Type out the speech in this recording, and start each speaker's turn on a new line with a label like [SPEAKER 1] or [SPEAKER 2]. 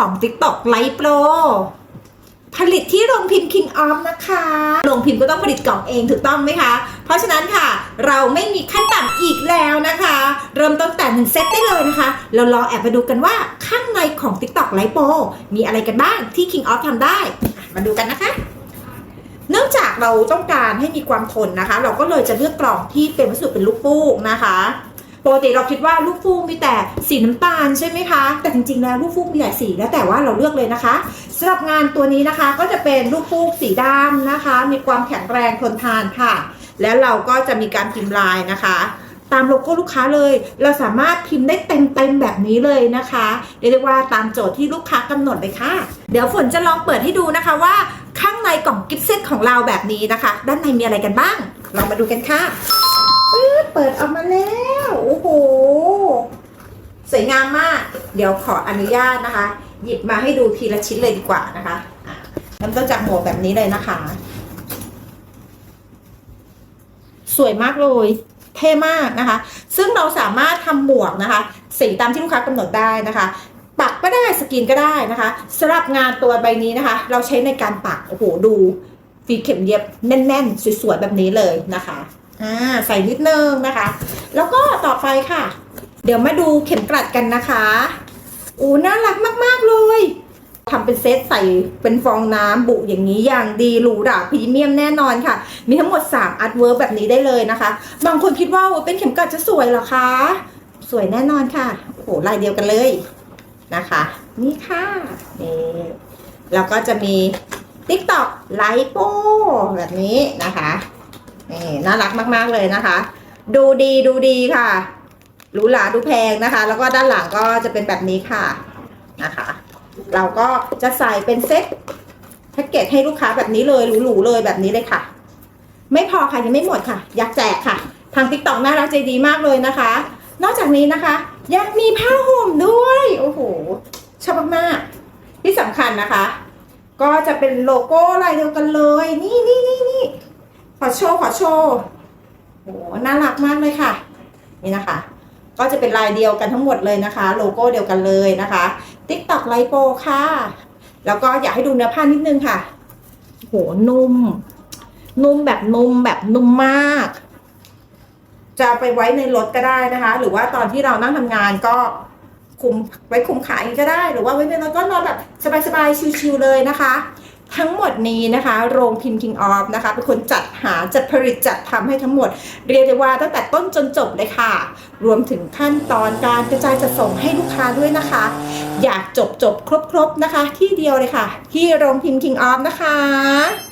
[SPEAKER 1] ของ TikTok Live Pro ผลิตที่โรงพิมพ์ King of นะคะ โรงพิมพ์ก็ต้องผลิตกล่องเองถูกต้องไหมคะ เพราะฉะนั้นค่ะ เราไม่มีขั้นต่ำอีกแล้วนะคะ เริ่มต้นแต่หนึ่งเซตได้เลยนะคะ เราลองแอบมาดูกันว่าข้างในของ TikTok Live Pro มีอะไรกันบ้างที่ King of ทำได้ มาดูกันนะคะเนื่องจากเราต้องการให้มีความทนนะคะ เราก็เลยจะเลือกกล่องที่เป็นวัสดุเป็นลูกฟูกนะคะ ปกติเราคิดว่าลูกฟูกมีแต่สีน้ำตาลใช่ไหมคะ แต่จริงๆแล้วลูกฟูกมีหลายสีแล้วแต่ว่าเราเลือกเลยนะคะสำหรับงานตัวนี้นะคะ ก็จะเป็นลูกฟูกสีดำนะคะ มีความแข็งแรงทนทานค่ะ แล้วเราก็จะมีการพิมพ์ลายนะคะ ตามโลโก้ลูกค้าเลย เราสามารถพิมพ์ได้เต็มๆแบบนี้เลยนะคะเรียกว่าตามโจทย์ที่ลูกค้ากำหนดเลยค่ะ เดี๋ยวฝนจะลองเปิดให้ดูนะคะว่าข้างในกล่องกิฟต์เซตของเราแบบนี้นะคะ ด้านในมีอะไรกันบ้างลองมาดูกันค่ะเปิดออกมาแล้ว โอ้โห สวยงามมาก เดี๋ยวขออนุญาตนะคะ หยิบมาให้ดูทีละชิ้นเลยดีกว่านะคะเริ่มต้นจากหมวกแบบนี้เลยนะคะ สวยมากเลยเท่มากนะคะ ซึ่งเราสามารถทำหมวกนะคะ สีตามที่ลูกค้ากำหนดได้นะคะ ปักก็ได้สกรีนก็ได้นะคะสำหรับงานตัวใบนี้นะคะ เราใช้ในการปักโอ้โหดูฟีเข็มเย็บแน่นๆ สวยๆแบบนี้เลยนะคะ อ่าใส่นิดนึงนะคะ แล้วก็ต่อไปค่ะ เดี๋ยวมาดูเข็มกลัดกันนะคะโอ้น่ารักมาก ๆ เลยทำเป็นเซตใส่เป็นฟองน้ำบุอย่างนี้อย่างดีหรูหราพรีเมียมแน่นอนค่ะ มีทั้งหมด 3 อาร์ตเวิร์กแบบนี้ได้เลยนะคะ บางคนคิดว่าเป็นเข็มกลัดจะสวยเหรอคะ สวยแน่นอนค่ะโอ้โหลายเดียวกันเลยนะคะ นี่ค่ะนี่แล้วก็จะมี TikTok ไลโปแบบนี้นะคะ นี่น่ารักมาก ๆ เลยนะคะ ดูดีดูดีค่ะหรูหราดูแพงนะคะ แล้วก็ด้านหลังก็จะเป็นแบบนี้ค่ะนะคะ เราก็จะใส่เป็นเซ็ตแพ็กเกจให้ลูกค้าแบบนี้เลยหรูๆเลยแบบนี้เลยค่ะ ไม่พอค่ะยังไม่หมดค่ะ อยากแจกค่ะ ทาง TikTok น่ารักใจดีมากเลยนะคะ นอกจากนี้นะคะยังมีผ้าห่มด้วยโอ้โหชอบมากๆที่สำคัญนะคะ ก็จะเป็นโลโก้ลายเดียวกันเลย ขอโชว์ขอโชว์โอ้โหน่ารักมากเลยค่ะ นี่นะคะ ก็จะเป็นลายเดียวกันทั้งหมดเลยนะคะ โลโก้เดียวกันเลยนะคะ TikTok ไลโปค่ะ แล้วก็อยากให้ดูเนื้อผ้านิดนึงค่ะโหนุ่ม นุ่มแบบนุ่มแบบนุ่มมาก จะไปไว้ในรถก็ได้นะคะ หรือว่าตอนที่เรานั่งทำงานก็คุมไว้คุมขาอย่างนี้ก็ได้ หรือว่าไว้ในรถก็นอนแบบสบายๆชิวๆเลยนะคะ ทั้งหมดนี้นะคะ โรงพิมพ์ King of นะคะเป็นคนจัดหาจัดผลิตจัดทำให้ทั้งหมด เรียกได้ว่าตั้งแต่ต้นจนจบเลยค่ะ รวมถึงขั้นตอนการกระจายจัดส่งให้ลูกค้าด้วยนะคะ อยากจบจบครบๆนะคะ ที่เดียวเลยค่ะ ที่โรงพิมพ์ King of นะคะ